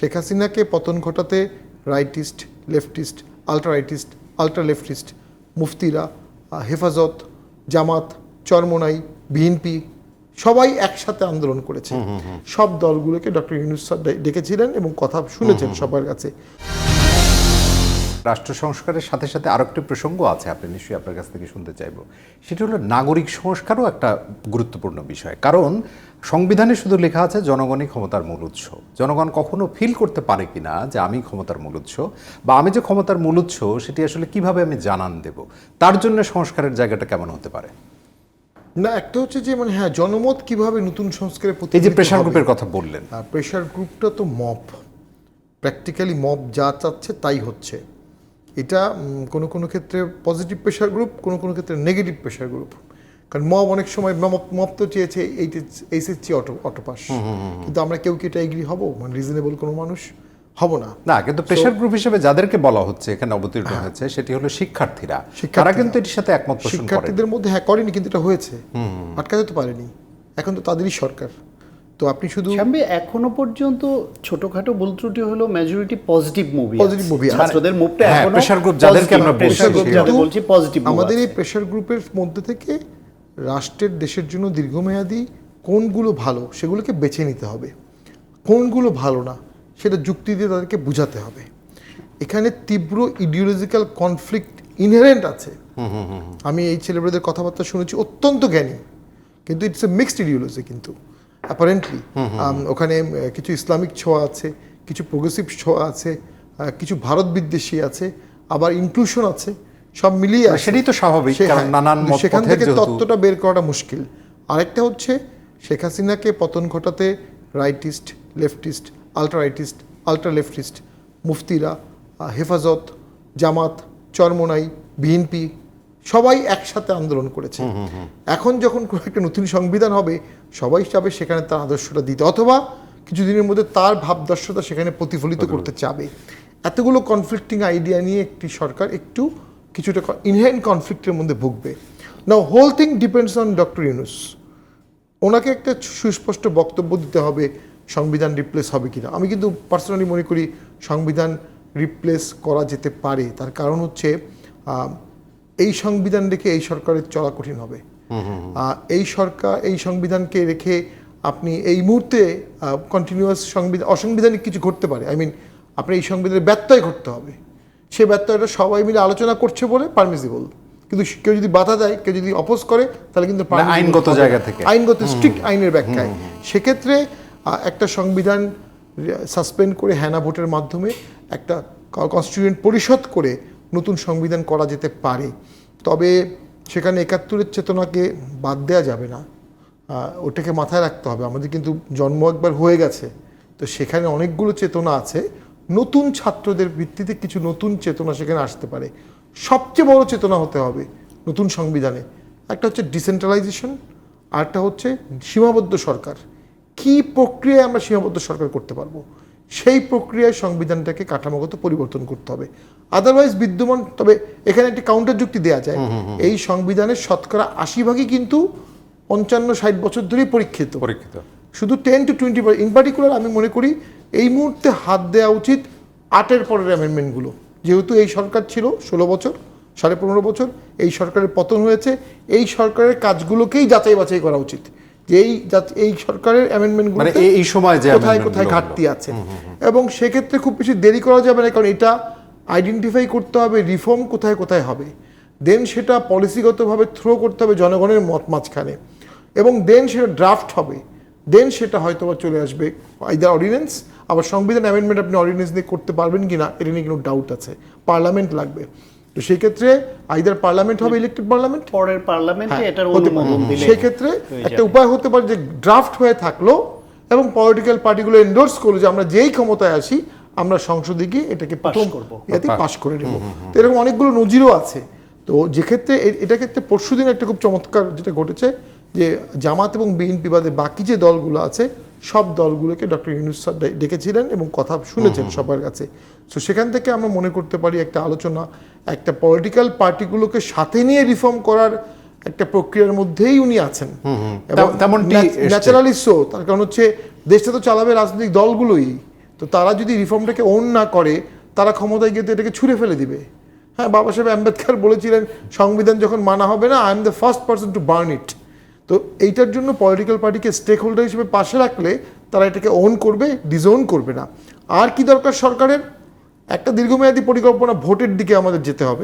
শেখ হাসিনাকে পতন ঘটাতে rightist leftist ultra rightist ultra leftist মুফতিরা Hefazat Jamaat Charmonai BNP সবাই একসাথে আন্দোলন করেছে। সব দলগুলোকে ডক্টর ইউনুস ডেকেছিলেন এবং কথা শুনেছেন সবার কাছে। রাষ্ট্র সংস্কারের সাথে সাথে আরেকটি প্রসঙ্গ আছে আপনি নিশ্চয়ই আপনার কাছ থেকে শুনতে চাইব। সেটি হলো নাগরিক সংস্কারও একটা গুরুত্বপূর্ণ বিষয়। কারণ সংবিধানে শুধু লেখা আছে জনগণই ক্ষমতার মূল উৎস। জনগণ কখনো ফিল করতে পারে কিনা যে আমি ক্ষমতার মূল উৎস বা আমি যে ক্ষমতার মূল উৎস সেটি আসলে কীভাবে আমি জানান দেব তার জন্য সংস্কারের জায়গাটা কেমন হতে পারে? না একটা হচ্ছে যে মানে হ্যাঁ জনমত কীভাবে নতুন সংস্কারে এই যে প্রেশার গ্রুপের কথা বললেন। প্রেশার গ্রুপটা তো মব প্র্যাকটিক্যালি মব যা চাচ্ছে তাই হচ্ছে। এটা কোনো কোনো ক্ষেত্রে পজিটিভ প্রেশার গ্রুপ কোনো কোনো ক্ষেত্রে নেগেটিভ প্রেশার গ্রুপ কারণ মব অনেক সময় মব তো চেয়েছে এইচএসসি অটো অটোপাস কিন্তু আমরা কেউ কি এটা এগ্রি হব? মানে রিজনেবল কোনো মানুষ হব না। না কিন্তু প্রেশার গ্রুপ হিসেবে যাদেরকে বলা হচ্ছে এখানে অবতীর্ণ হয়েছে সেটি হলো শিক্ষার্থীরা। তারা কিন্তু এটির সাথে একমত শিক্ষার্থীদের মধ্যে হ্যাঁ করেনি কিন্তু এটা হয়েছে। আটকাতে তো পারেনি। এখন তো তাদেরই সরকার। তো আপনি শুধু এখনও পর্যন্ত ছোটখাটো ভুল ত্রুটি হলো মেজরিটি পজিটিভ মুভি movie আছে। ছাত্রদের মুভটা হ্যাঁ, এখনও group যাদেরকে আমরা প্রেসার গ্রুপ যাদের বলছি পজিটিভ আমাদের এই প্রেশার গ্রুপের মধ্যে থেকে রাষ্ট্রের দেশের জন্য দীর্ঘমেয়াদী কোনগুলো ভালো সেগুলোকে বেছে নিতে হবে। কোনগুলো ভালো না সেটা যুক্তি দিয়ে তাদেরকে বুঝাতে হবে। এখানে তীব্র ইডিওলজিক্যাল কনফ্লিক্ট ইনহেরেন্ট আছে। আমি এই ছেলেমেয়েদের কথাবার্তা শুনেছি অত্যন্ত জ্ঞানী। কিন্তু ইটস এ মিক্সড ইডিওলজি কিন্তু অ্যাপারেন্টলি ওখানে কিছু ইসলামিক ছোঁয়া আছে কিছু প্রোগ্রেসিভ ছোঁয়া আছে কিছু ভারত বিদ্বেষী আছে আবার ইনক্লুশন আছে। সব মিলিয়ে আছে। সেটাই তো স্বাভাবিক, কারণ নানান সেখান থেকে তত্ত্বটা বের করাটা মুশকিল। আরেকটা হচ্ছে শেখ হাসিনাকে পতন ঘটাতে rightist leftist ultra rightist ultra leftist মুফতিরা Hefazat Jamaat Charmonai BNP সবাই একসাথে আন্দোলন করেছে। এখন যখন কোনো একটা নতুন সংবিধান হবে সবাই চাবে সেখানে তার আদর্শটা দিতে অথবা কিছুদিনের মধ্যে তার ভাবদর্শতা সেখানে প্রতিফলিত করতে চাবে। এতগুলো কনফ্লিক্টিং আইডিয়া নিয়ে একটি সরকার একটু কিছুটা ইনহেরেন্ট কনফ্লিক্টের মধ্যে ভুগবে। Now whole thing depends on doctor Yunus ওনাকে একটা সুস্পষ্ট বক্তব্য দিতে হবে সংবিধান রিপ্লেস হবে কিনা। আমি কিন্তু পার্সোনালি মনে করি সংবিধান রিপ্লেস করা যেতে পারে। তার কারণ হচ্ছে এই সংবিধান রেখে এই সরকারের চলা কঠিন হবে। এই সরকার এই সংবিধানকে রেখে আপনি এই মুহূর্তে কন্টিনিউয়াস সংবিধান অসাংবিধানিক কিছু ঘটতে পারে। আই মিন আপনার এই সংবিধানের ব্যত্যয় ঘটতে হবে। সে ব্যত্যয়টা সবাই মিলে আলোচনা করছে বলে পারমিসিবল কিন্তু কেউ যদি বাধা দেয় কেউ যদি অপোজ করে তাহলে কিন্তু আইনগত জায়গা থেকে। আইনগত স্ট্রিক্ট আইনের ব্যাখ্যায়। সেক্ষেত্রে একটা সংবিধান সাসপেন্ড করে হ্যানা ভোটের মাধ্যমে একটা কনস্টিটিউয়েন্ট পরিষদ করে নতুন সংবিধান করা যেতে পারে। তবে সেখানে একাত্তরের চেতনাকে বাদ দেওয়া যাবে না। ওটাকে মাথায় রাখতে হবে। আমাদের কিন্তু জন্ম একবার হয়ে গেছে। তো সেখানে অনেকগুলো চেতনা আছে। নতুন ছাত্রদের ভিত্তিতে কিছু নতুন চেতনা সেখানে আসতে পারে। সবচেয়ে বড় চেতনা হতে হবে নতুন সংবিধানে। একটা হচ্ছে ডিসেন্ট্রালাইজেশন আরটা হচ্ছে সীমাবদ্ধ সরকার। কি প্রক্রিয়ায় আমরা সীমাবদ্ধ সরকার করতে পারব? সেই প্রক্রিয়ায় সংবিধানটাকে কাঠামোগত পরিবর্তন করতে হবে। আদারওয়াইজ বিদ্যমান তবে এখানে একটি কাউন্টার যুক্তি দেওয়া যায়। এই সংবিধানের শতকরা আশি ভাগই কিন্তু পঞ্চান্ন ষাট বছর ধরেই পরীক্ষিত। পরীক্ষিত। শুধু ten to twenty in particular আমি মনে করি এই মুহূর্তে হাত দেওয়া উচিত আটের পরের অ্যামেন্ডমেন্টগুলো যেহেতু এই সরকার ছিল ষোলো বছর সাড়ে পনেরো বছর এই সরকারের পতন হয়েছে এই সরকারের কাজগুলোকেই যাচাই বাছাই করা উচিত। যে এই এই সরকারের অ্যামেন্ডমেন্টগুলো মানে এই- সময় কোথায় কোথায় ঘাটতি আছে। এবং সেক্ষেত্রে খুব বেশি দেরি করা যাবে না কারণ এটা আইডেন্টিফাই করতে হবে রিফর্ম কোথায় কোথায় হবে। দেন সেটা পলিসিগতভাবে থ্রো করতে হবে জনগণের মত মাঝখানে। এবং দেন সেটা ড্রাফট হবে। দেন সেটা হয়তো বা চলে আসবে আইদার অর্ডিনেন্স আবার সংবিধান অ্যামেন্ডমেন্ট আপনি অর্ডিনেন্স দিয়ে করতে পারবেন কি না এটা নিয়ে কোনো ডাউট আছে। পার্লামেন্ট লাগবে। তো সেই ক্ষেত্রে আইদার পার্লামেন্ট হবে ইলেকটেড পার্লামেন্ট পরের পার্লামেন্টে এটার অনুমোদন দিলে। সেক্ষেত্রে হয়ে একটা উপায় হতে পারে যে ড্রাফট হয়ে থাকল এবং পলিটিক্যাল পার্টিগুলো এন্ডোর্স করল যে আমরা যেই ক্ষমতায় আসি আমরা সংসদে গিয়ে এটাকে প্রথম করব। ইয়াতে পাশ করে নেব। তো এরকম অনেকগুলো নজিরও আছে। তো যে ক্ষেত্রে এটা ক্ষেত্রে পরশুদিন একটা খুব চমৎকার যেটা ঘটেছে যে জামাত এবং বিএনপি বাদে বাকি যে দলগুলো আছে সব দলগুলোকে ডক্টর ইউনুস স্যার ডেকেছিলেন এবং কথা শুনেছেন সবার কাছে। তো সেখান থেকে আমরা মনে করতে পারি একটা আলোচনা একটা পলিটিক্যাল পার্টিগুলোকে সাথে নিয়ে রিফর্ম করার একটা প্রক্রিয়ার মধ্যেই উনি আছেন। এসছে। ন্যাচারালি সো তার কারণ হচ্ছে দেশটা তো চালাবে রাজনৈতিক দলগুলোই। তো তারা যদি রিফর্মটাকে ওন না করে তারা ক্ষমতায় গিয়ে তো এটাকে ছুঁড়ে ফেলে দিবে। হ্যাঁ বাবা সাহেব আম্বেদকর বলেছিলেন সংবিধান যখন মানা হবে না I am the first person to burn it তো এইটার জন্য পলিটিক্যাল পার্টিকে স্টেক হোল্ডার হিসেবে পাশে রাখলে তারা এটাকে ওন করবে ডিজোন করবে না। আর কি দরকার সরকারের? একটা দীর্ঘমেয়াদী পরিকল্পনা ভোটের দিকে আমাদের যেতে হবে।